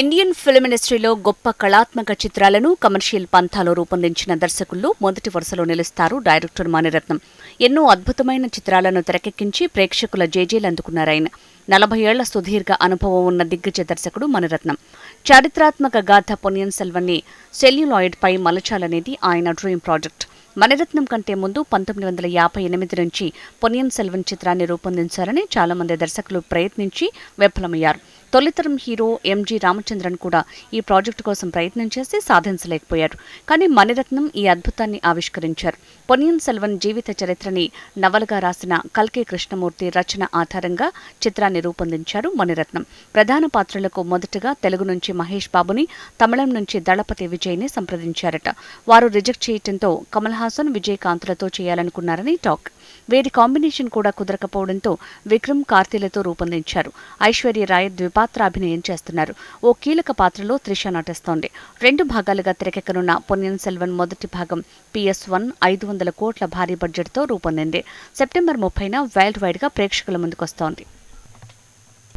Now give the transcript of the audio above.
Indian film ఇండస్ట్రీలో గొప్ప కళాత్మక చిత్రాలను కమర్షియల్ పంథాలో రూపొందించిన దర్శకుల్లో మొదటి వరుసలో నిలుస్తారు డైరెక్టర్ మణిరత్నం. ఎన్నో అద్భుతమైన చిత్రాలను తెరకెక్కించి ప్రేక్షకుల జేజేలు అందుకున్నారాయన నలభై ఏళ్ళ సుదీర్ఘ అనుభవం ఉన్న దిగ్గజ దర్శకుడు మణిరత్నం. చారిత్రాత్మక గాథ పొన్నియన్ సెల్వన్ని సెల్యులాయిడ్పై మలచాలనేది ఆయన డ్రీమ్ ప్రాజెక్ట్. మణిరత్నం కంటే ముందు పంతొమ్మిది వందల యాభై ఎనిమిది నుంచి పొన్నియన్ సెల్వన్ చిత్రాన్ని రూపొందించారని చాలా మంది దర్శకులు ప్రయత్నించి విఫలమయ్యారు. తొలితరం హీరో ఎంజి రామచంద్రన్ కూడా ఈ ప్రాజెక్టు కోసం ప్రయత్నం చేసి సాధించలేకపోయారు. కానీ మణిరత్నం ఈ అద్భుతాన్ని ఆవిష్కరించారు. పొన్నియన్ సెల్వన్ జీవిత చరిత్రని నవలగా రాసిన కల్కే కృష్ణమూర్తి రచన ఆధారంగా చిత్రాన్ని రూపొందించారు మణిరత్నం. ప్రధాన పాత్రలకు మొదటగా తెలుగు నుంచి మహేష్ బాబుని తమిళం నుంచి దళపతి విజయ్ని సంప్రదించారట. వారు రిజెక్ట్ చేయటంతో కమల్ హాసన్ విజయకాంత్లతో చేయాలనుకున్నారని టాక్. వీరి కాంబినేషన్ కూడా కుదరకపోవడంతో విక్రమ్ కార్తీలతో రూపొందించారు. ఐశ్వర్య రాయ్ ద్విపా అభినయం చేస్తున్నారు. ఓ కీలక పాత్రలో త్రిష నటిస్తోంది. రెండు భాగాలుగా తెరకెక్కనున్న పొన్నియన్ సెల్వన్ మొదటి భాగం పిఎస్ వన్ ఐదు వందల కోట్ల భారీ బడ్జెట్తో రూపొందింది. సెప్టెంబర్ ముప్పైన వరల్డ్ వైడ్గా ప్రేక్షకుల ముందుకొస్తోంది.